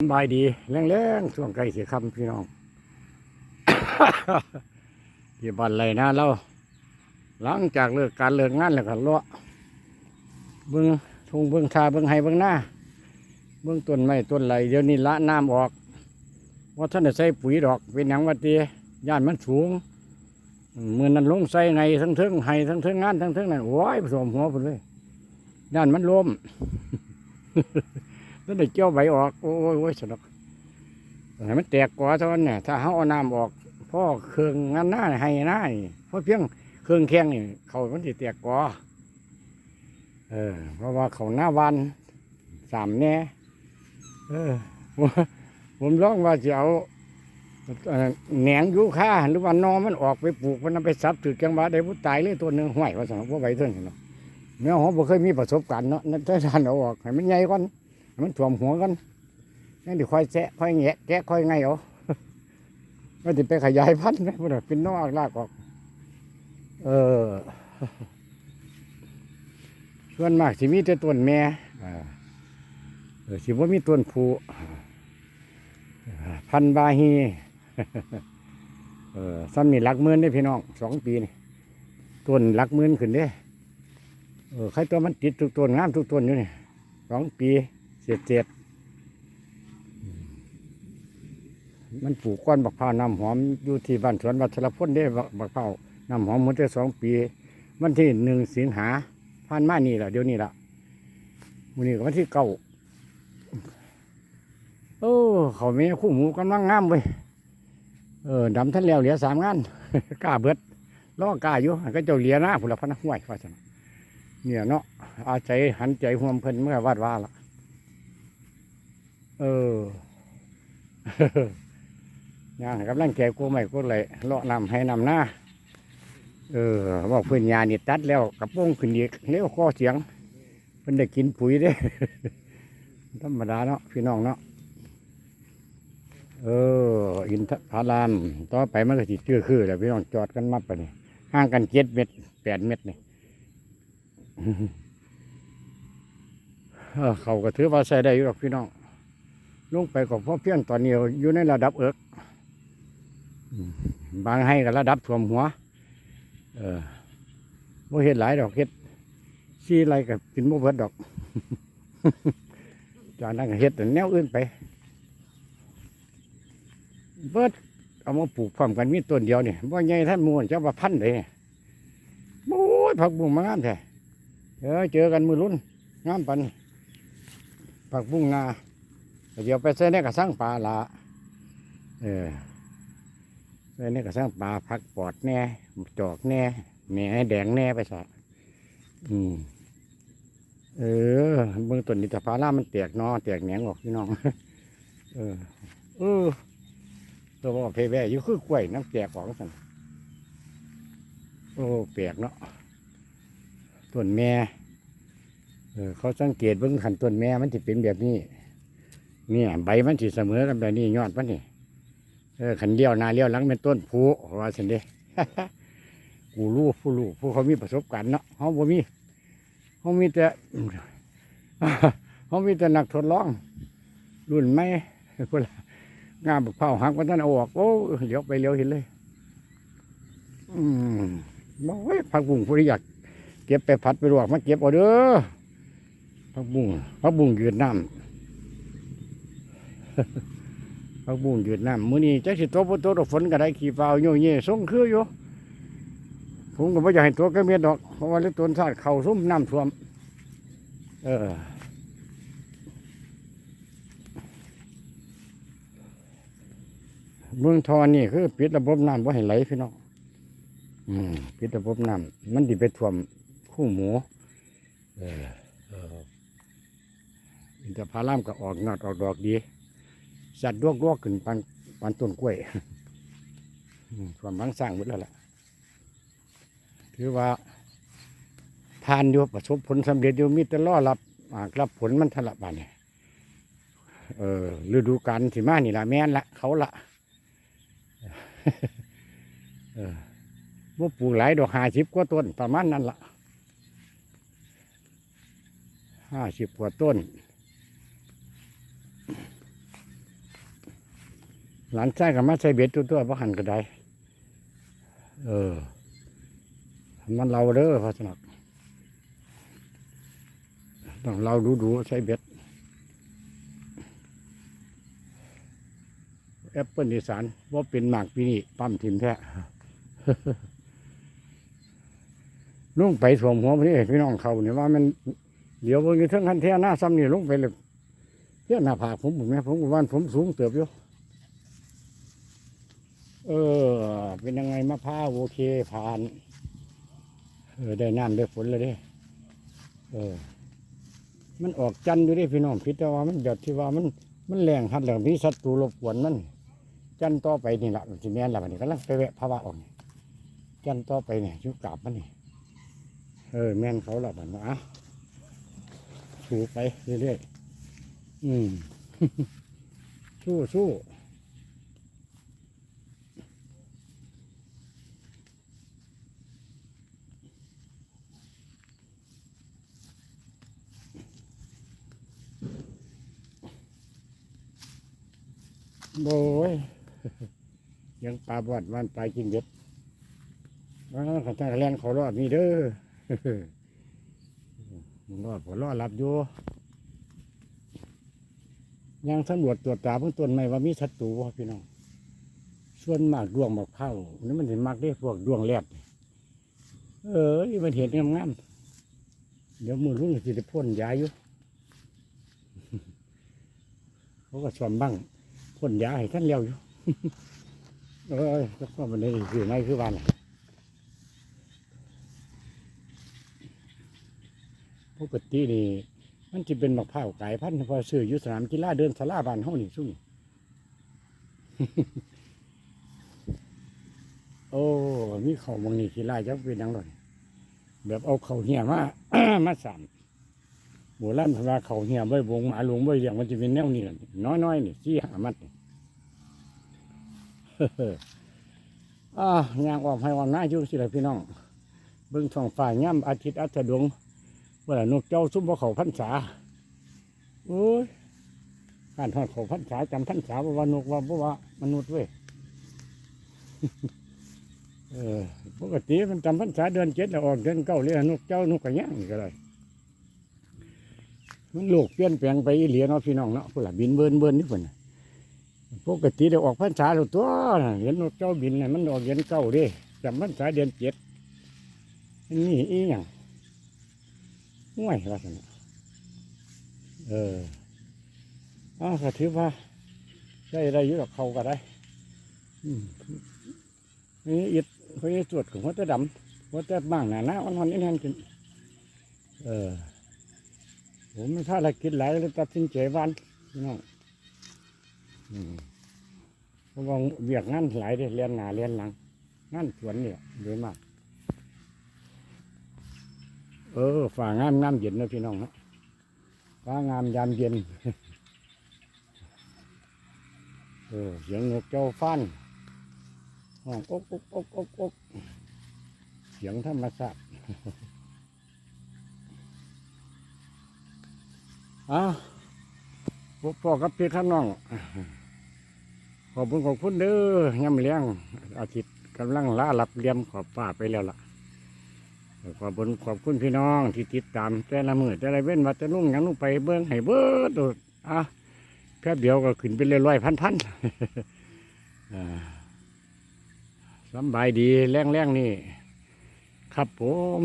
สบายดีแรงๆช่วงใกลเสียคำพี่น้องที่บ้านไรนะเรา หลังจากเลิกการเลิกงานแล้วก็เลาะเบิ้งทุ่งเบิ้งทาเบิ้งไห้เบิ้งหน้าเบิ้งต้นไม้ต้นไหลเดี๋ยวนี้ละน้ำออกว่าท่านได้ใส่ปุ๋ยดอกเป็นหยังวัดเตีย่านมันสูงอืมมือนั้นลงใส่ไงทั้งเทิงไห้ทั้งเทิงงานทั้งเทิงนั่นโอ้ยผสมหัวพุ่นเลยย่านมันล้ม แล้วได้เกี่ยวใบออก โอ้ยโอ้ยสนุกให้มันแตกกว่าเท่านั้นเนี่ยถ้าเขาเอาน้ำออกพ่อเครื่องงานหน้าให้หน้านี่เพราะเพียงเครื่องแข้งนี่เขามันจะแตกกว่าเออ เพราะว่าเขาหน้าวันสามแน่เออผมผมร้องว่าจะเอาแหนงยูค่าหรือว่านอมันออกไปปลูกมันเอาไปซับถือจังหวะได้ผู้ตายเลยตัวหนึ่งห้วยว่าสนว่าใบเท่านั้นเนาะแม่ผมบ่เคยมีประสบการณ์เนาะนั่นถ้าท่านเอาออกให้มันใหญ่ก่อน มันถ่วมหัวกันนั่นดีค่อยแซะค่อยแงะแกะค่อยไงเอาไม่ติไปขยายพันธุ์นะพวกนั้นเป็นนอกลากออก เออส่วนมากสิมีแต่ต้นแม่อ่าเออสิว่ามีต้นผู้พันบาฮีเออซ้ำนี่หลักหมื่นได้พี่น้องสองปีนี่ต้นหลักหมื่นขึ้นเด้เออใครตัวมันติดทุกต้นงามทุกต้นอยู่นี่สองปี เจ็ดเจ็ดมันปลูกก้อนบักพร้าวน้ำหอมอยู่ที่บ้านสวนวัชรพลได้บักบักพร้าวน้ำหอมมดได้สองปี วันที่หนึ่งสิงหาผ่านมานี่แหละเดี๋ยวนี้ละวันนี้ก็วันที่เก้าโอ้เขามีคู่หมูกำลังงามเว้ยเออดำท่านแล้วเหลือสามงานกล้าเบิดล้อกล้าอยู่ก็เจ้าเหลียหน้าผุละพนักห้วยว่าจังเนี่ยเนาะอาใจหันใจห่วมเพิ่นเมื่อวาดว่าละ เออย่างกำลังแก่กูไม่กูเลยเลาะนำให้นำหน้าเออบอกเพื่อนยานี่ตัดแล้วกระโปงขึ้นอีกเลี้ยวข้อเสียงเพิ่นได้กินปุ๋ยเด้ธรรมดาเนาะพี่น้องเนาะเออ อินทผารามต่อไปมันก็สิเชื่อคือแล้วพี่น้องจอดกันมาปะนี่ห่างกันเจ็ดเมตรแปดเมตรนี่เขาก็ถือว่าใส่ได้อยู่หรอกพี่น้อง ลงไปกับพ่อเพียงตอนนี้อยู่ในระดับเอิกอืมบางให้ก็ระดับท่วมหัว เออบ่เห็ดหลายดอกเห็ดซี่ไรกับกินบ่เบิดดอก จากนั้นเห็ดแนวอื่นไป เบิดเอามาปลูกพร้อมกันมีต้นเดียวนี่บ่ใหญ่ท่านมูนเจ้าว่าพันเลยโอ้ยผักบุ้งมางามแท้เออเจอกันมือรุ่นงามปันผักบุ้งนา เดี๋ยวไปใส่ในกระสังปลาละเออใส่ในกระสังปลาพักปอดแน่จอกแน่แหน่แดงแน่ไปซะอืมเออเบื้องต้นนิตาพารามันแตกนอแตกแหนงออกพี่น้อง เออ เออตัวว่าเพแวอยู่คือกล้วยน้ำแตกออกสั่นโอ้แปลกเนาะต้นแม่ เออเขาสังเกตเบื้องขันต้นแม่มันจะเป็นแบบนี้ เนี่ยใบมันสิเสมอกันแบบนี้ยอดมันนี่เออขันเลี้ยวนาเลี้ยวหลังเป็นต้นผูว่าสันเดกูรู้ผู้รู้ผู้เขามีประสบการณ์เนาะเขาบ่มีเขามีแต่เขามีแต่นักทดลอง รุ่นไม่พวกงานบักเผาหักมันท่านออกโอ้เลี้ยวไปเลี้ยวเห็นเลย อืมบอกเว้ยผักบุ้งผู้ที่อยากเก็บไปผัดไปลวกมาเก็บเอาเด้อผักบุ้งผักบุ้งยืดน้ำ ผักบุ้งยืดน้ำมื้อนี้จักสิตกบ่ตกดอกฝนก็ได้ขี้เปล่าโยเย่ส่งคืออยู่ผมก็บ่อยากให้ตัวก็เมียดอกเพราะว่าเลือต้นชาติเขาซุ่มน้ำท่วม เออเมืองทอนนี่คือปิดระบบน้ำบ่ให้ไหลพี่น้องอืมปิดระบบน้ำมันดิไปท่วมคู่หมูเอออินทผลามก็ออกนอดออกดอกดี สัตว์ลวกลวกๆขึ้นปันปันต้นกล้วยความมังสร้างหมดแล้วล่ะถือว่าผ่านอยู่ประสบผลสำเร็จอยู่มีแต่ล่อรับรับผลมันทละบานเนี่ยเออฤดูกาลสิมานี่ละแม่นละเขาละเออว่าปลูกหลายดอกห้าสิบกว่าต้นประมาณนั้นละห้าสิบกว่าต้น หลานชายกับมาใส่เบ็ดตัวตัวบ่หันก็ได้ เออ มันเราเด้อพระสนักต้องเราดูดูๆใช้เบ็ดแอปเปิลอีสานว่าเป็นหมากปีนี้ปั๊มทิมแท้ลุงไปสวมหัวพี่พี่น้องเขาเนี่ยว่ามันเดี๋ยวบนอยู่เทั้งคันแท่หน้าซ้ำนี่ลุงไปเลยเพี้ยหน้าผากผมผมแม่ผมว่าผมสูงเติบอยู่ เออ เป็นยังไงมะพร้าวโอเคผ่าน เออ ได้น้ำได้ฝนเลยเด้ เออ มันออกจันอยู่ด้พี่น้องพิดแต่ว่ามันเดือดที่ว่ามันมันแรงหัดแหลงพี่ศัตรูรบกวนมัน จันต่อไปนี่แหละสิแม่นละบัดนี้กำลังไปแวะภาวะออกนี่จันต่อไปเนี่ยยุกราบมันนี่เออ แม่นเขาละบันี้อะสู้ไปเรื่อยๆอืมสู้สู้ โบยยังปลาบอดวันปลากินเบ็ดว่าเขาจะเล่นขารอดนี่เด้อรอดผมรอดรับอยู่ยังสำรวจตรวจตราเบื้องต้นไหมว่ามีศัตรูพี่น้องส่วนมากดวงมากเผานี่มันเห็นมากได้พวกดวงแรดเออนี่มันเห็นงามๆเดี๋ยวมือรุ่นสิจะพ่นยาอยู่เขาก็สวมบ้าง พ่นยาให้ท่านเลี้ยวอยู่เอ้ยแล้วก็มันได้คือไงคือวันปกตินี่มันจะเป็นมะพร้าวไก่พันธุ์พอซื้ออยู่สนามกีฬาเดินสลาบานเฮานี่ซุ่มโอ้มีเขาบางนี่กีฬาจักเป็นยังหรอกแบบเอาเข่าเหี่ยมามาสาม โบราณเพนว่าเขาเหี่ยไว้วงหมาหลวงไว้เลี้ยงมันจะเป็นแนวนี้ล่ะน้อยๆนี่สี่หามัดอ่ายางออกให้วันหน้าอยู่สิเลยพี่น้องเบิ่งท้องฟ้าย่ำอาทิตย์อัสดวงว่าล่ะนกเจ้าซุ้มบ่เขาพรรษาโอ้ยการทอดเขาพรรษาจำพรรษาว่านกว่าบ่ว่ามนุษย์เว้ยเออปกติมันจำพรรษาเดือนเจ็ดแล้วออกเดือนเก้าเลยนกเจ้านกกระย่างนี่ก็เลย มันโลกเปลี่ยนแปลงไปอีเหลียเนาะพี่น้องเนาะพุ่นละบินเบินเบินนี่พุ่นน่ะปกติเดี๋ยวออกพรรษาแล้วตัวเห็นนกเจ้าบินน่ะมันออกเดือนเก้าดิจำพรรษาเดือนเจ็ดนี่อีหยังห่วยว่าสันเอออ้าวถือว่าได้ได้ยุ่กับเขาก็ได้อืมนี่อิดเขาจะตรวจของหัวตะดำหัวตะบ้างหนาหน้าวันวันนี้นั่นกินเออ ผมไม่พลาอะไรกินหลายเลยตัดสินใจวันพี่น้องมเพราะว่าเวียกงานหลายเด้เรียนหนาเรียนหลังงานสวนเนี่ยเยอะมาก เออฝ่างามงามเย็นนะพี่น้องนะฟ้างามยามเย็น เออเสียงนกเจ้าฟันห้องอกอกอกอกอกเสียงธรรมชาติ อ้าวพวกพ่อกับพี่ข้าน้อง ขอบคุณขอบคุณเด้อย่ำเลี้ยง อาทิตย์กำลังล่าหลับเลี้ยมขอบป่าไปแล้วล่ะ ขอบคุณขอบคุณพี่น้องที่ติดตามแต่ละมือแต่ละเว้นว่าจะนุ่งยังนุ่งไปเบิ้งให้เบิ้งตัวอะแค่เดียวก็ขึ้นไปเรื่อยๆพันๆอ่าสบายดีแรงๆนี่ ครับผม